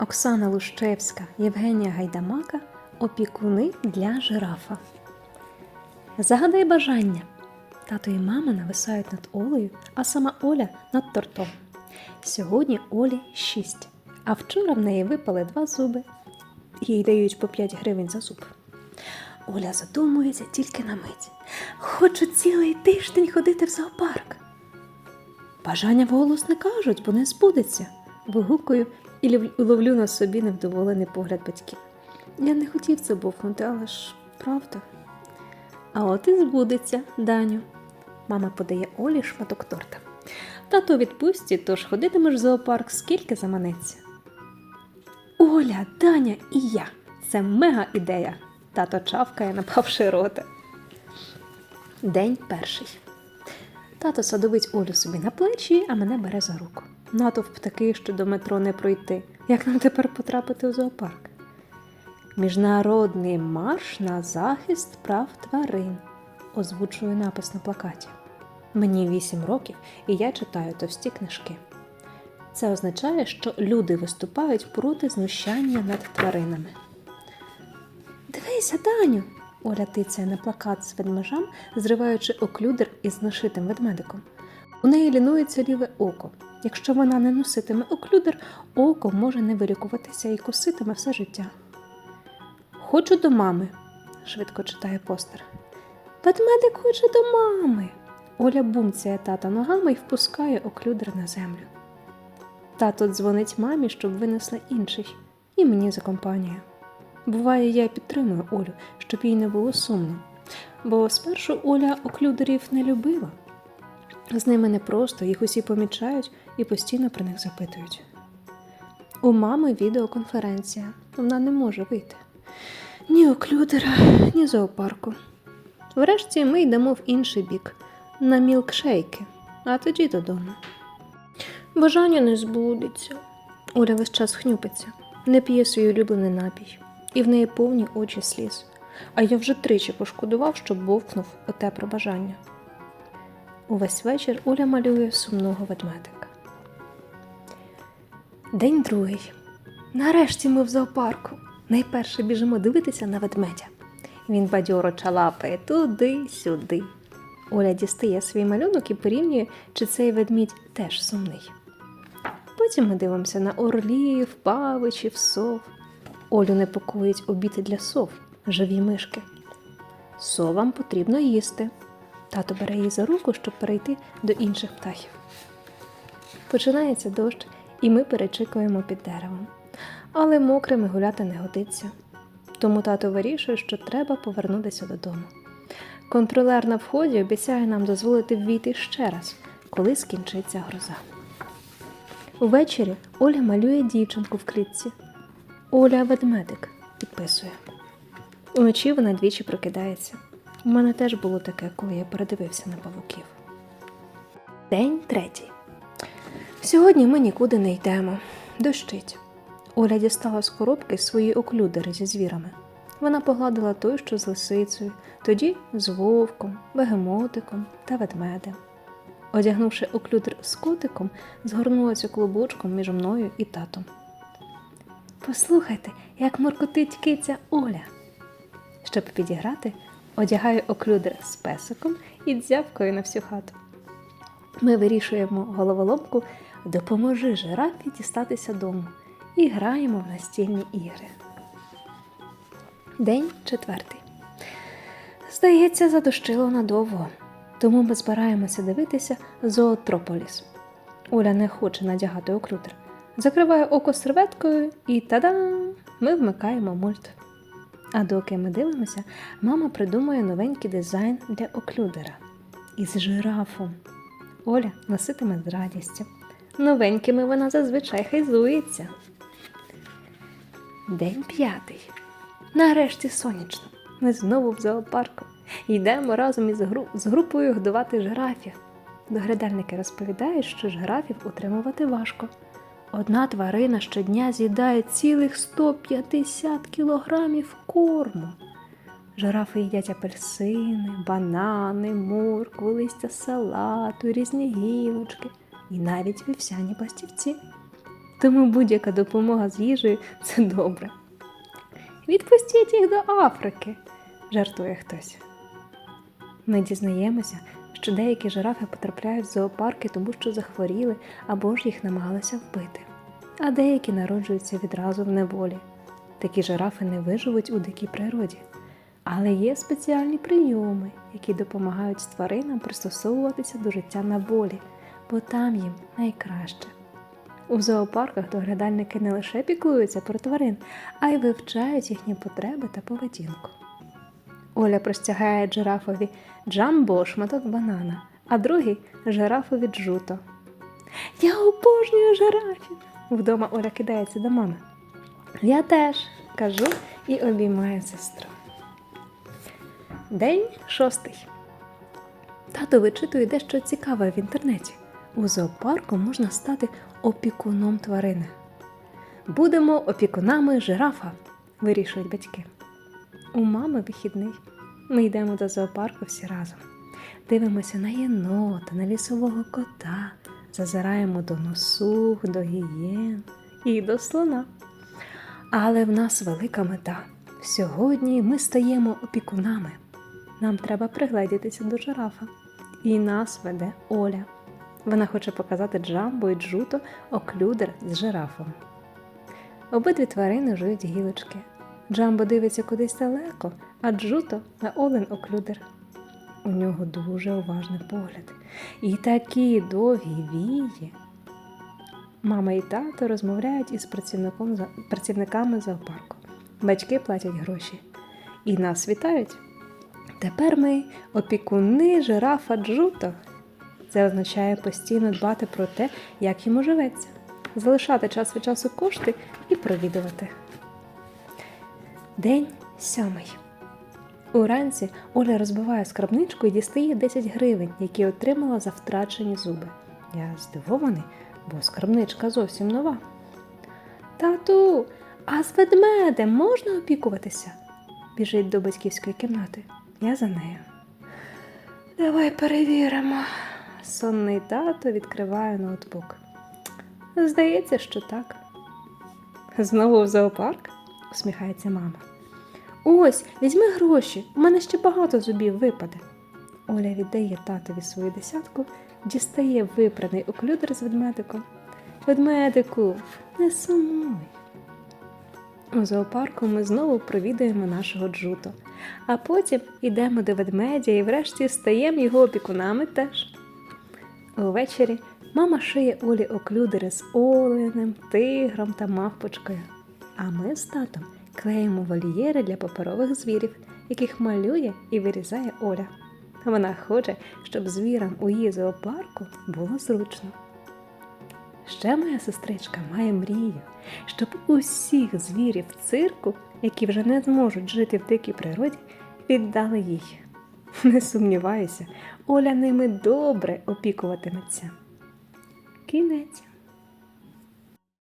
Оксана Лущевська, Євгенія Гайдамака опікуни для жирафа. Загадай бажання. Тато і мама нависають над Олею, а сама Оля над тортом. Сьогодні Олі 6, а вчора в неї випали два зуби. Їй дають по 5 гривень за зуб. Оля задумується тільки на мить. Хочу цілий тиждень ходити в зоопарк. Бажання вголос не кажуть, бо не збудеться. Вигукую і ловлю на собі невдоволений погляд батьків. Я не хотів це бовкнути, але ж правда. А от і збудеться, Даню. Мама подає Олі шматок торта. Тато відпустці, тож ходитимеш в зоопарк скільки заманеться. Оля, Даня і я. Це мега ідея. Тато чавкає, напавши рота. День перший. Тато садовить Олю собі на плечі, а мене бере за руку. Натовп такий, що до метро не пройти. Як нам тепер потрапити у зоопарк? Міжнародний марш на захист прав тварин. Озвучую напис на плакаті. Мені 8 років, і я читаю товсті книжки. Це означає, що люди виступають проти знущання над тваринами. Дивися, Даню! Оля тицяє на плакат з ведмежам, зриваючи оклюдер із нашитим ведмедиком. У неї лінується ліве око. Якщо вона не носитиме оклюдер, око може не вилікуватися і коситиме все життя. Хочу до мами, швидко читає постер. Ведмедик хоче до мами. Оля бумцяє тата ногами і впускає оклюдер на землю. Тато дзвонить мамі, щоб винесла інший, і мені за компанію. Буває, я підтримую Олю, щоб їй не було сумно. Бо спершу Оля оклюдерів не любила. З ними непросто, їх усі помічають і постійно про них запитують. У мами відеоконференція, вона не може вийти. Ні оклюдера, ні зоопарку. Врешті ми йдемо в інший бік на мілкшейки, а тоді додому. Бажання не збудеться. Оля весь час хнюпиться, не п'є свій улюблений напій, і в неї повні очі сліз. А я вже тричі пошкодував, що бовкнув оте про бажання. Увесь вечір Оля малює сумного ведмедика. День другий. Нарешті ми в зоопарку. Найперше біжимо дивитися на ведмедя. Він бадьоро чалапає туди-сюди. Оля дістає свій малюнок і порівнює, чи цей ведмідь теж сумний. Потім ми дивимося на орлів, павичів, сов. Олю непокоїть обіди для сов, живі мишки. Совам потрібно їсти. Тато бере її за руку, щоб перейти до інших птахів. Починається дощ, і ми перечикуємо під деревом. Але мокрими гуляти не годиться. Тому тато вирішує, що треба повернутися додому. Контролер на вході обіцяє нам дозволити ввійти ще раз, коли скінчиться гроза. Увечері Оля малює дівчинку в клітці. Оля ведмедик підписує. Уночі вона двічі прокидається. У мене теж було таке, коли я передивився на павуків. День третій. Сьогодні ми нікуди не йдемо. Дощить. Оля дістала з коробки свої оклюдери зі звірами. Вона погладила той, що з лисицею, тоді з вовком, бегемотиком та ведмедем. Одягнувши оклюдер з котиком, згорнулася клубочком між мною і татом. Послухайте, як моркотить киця Оля. Щоб підіграти, одягаю оклюдер з песиком і дзявкою на всю хату. Ми вирішуємо головоломку Допоможи жирафі дістатися дому і граємо в настільні ігри. День четвертий. Здається, задощило надовго, тому ми збираємося дивитися зоотрополіс. Оля не хоче надягати оклюдер. Закриває око серветкою і та-дам! Ми вмикаємо мульт. А доки ми дивимося, мама придумує новенький дизайн для оклюдера із жирафом. Оля носитиме з радістю. Новенькими вона зазвичай хизується. День п'ятий. Нарешті сонячно. Ми знову в зоопарку. Йдемо разом із гру... з групою годувати жирафів. Доглядальники розповідають, що жирафів утримувати важко. Одна тварина щодня з'їдає цілих 150 кілограмів корму. Жирафи їдять апельсини, банани, моркву, листя салату, різні гілочки і навіть вівсяні пластівці. тому будь-яка допомога з їжею це добре. Відпустіть їх до Африки, жартує хтось. Ми дізнаємося, що деякі жирафи потрапляють в зоопарки, тому що захворіли або ж їх намагалися вбити, а деякі народжуються відразу в неволі. Такі жирафи не виживуть у дикій природі. Але є спеціальні прийоми, які допомагають тваринам пристосовуватися до життя на волі, бо там їм найкраще. У зоопарках доглядальники не лише піклуються про тварин, а й вивчають їхні потреби та поведінку. Оля простягає жирафові джамбо шматок банана, а другий жирафові джуто. Я обожнюю жирафів! Вдома Оля кидається до мами. Я теж кажу і обіймаю сестру. День шостий. Тато вичитує дещо цікаве в інтернеті. У зоопарку можна стати опікуном тварини. Будемо опікунами жирафа, вирішують батьки. У мами вихідний. Ми йдемо до зоопарку всі разом. Дивимося на єнота, на лісового кота, зазираємо до носух, до гієн і до слона. Але в нас велика мета. Сьогодні ми стаємо опікунами. Нам треба пригледітися до жирафа. І нас веде Оля. Вона хоче показати Джамбо і Джуто оклюдер з жирафом. Обидві тварини жують гілочки. Джамбо дивиться кудись далеко, а Джуто на Олен оклюдер. У нього дуже уважний погляд. І такі довгі вії. Мама і тато розмовляють із працівником, працівниками зоопарку. Батьки платять гроші. І нас вітають. Тепер ми опікуни жирафа Джуто. Це означає постійно дбати про те, як йому живеться, залишати час від часу кошти і провідувати. День сьомий. Уранці Оля розбиває скарбничку і дістає 10 гривень, які отримала за втрачені зуби. Я здивований, бо скарбничка зовсім нова. Тату, а з ведмедем можна опікуватися? біжить до батьківської кімнати. Я за нею. Давай перевіримо. Сонний тато відкриває ноутбук. Здається, що так. Знову в зоопарк? усміхається мама. Ось, візьми гроші, у мене ще багато зубів випаде. Оля віддає татові свою десятку, дістає випраний оклюдер з ведмедиком. Ведмедику, не сумуй. У зоопарку ми знову провідаємо нашого джуто, а потім йдемо до ведмедя і врешті стаємо його опікунами теж. Увечері мама шиє Олі оклюдери з оленем, тигром та мавпочкою. А ми з татом клеїмо вольєри для паперових звірів, яких малює і вирізає Оля. Вона хоче, щоб звірам у її зоопарку було зручно. Ще моя сестричка має мрію, щоб усіх звірів цирку, які вже не зможуть жити в дикій природі, віддали їй. Не сумніваюся, Оля ними добре опікуватиметься. Кінець.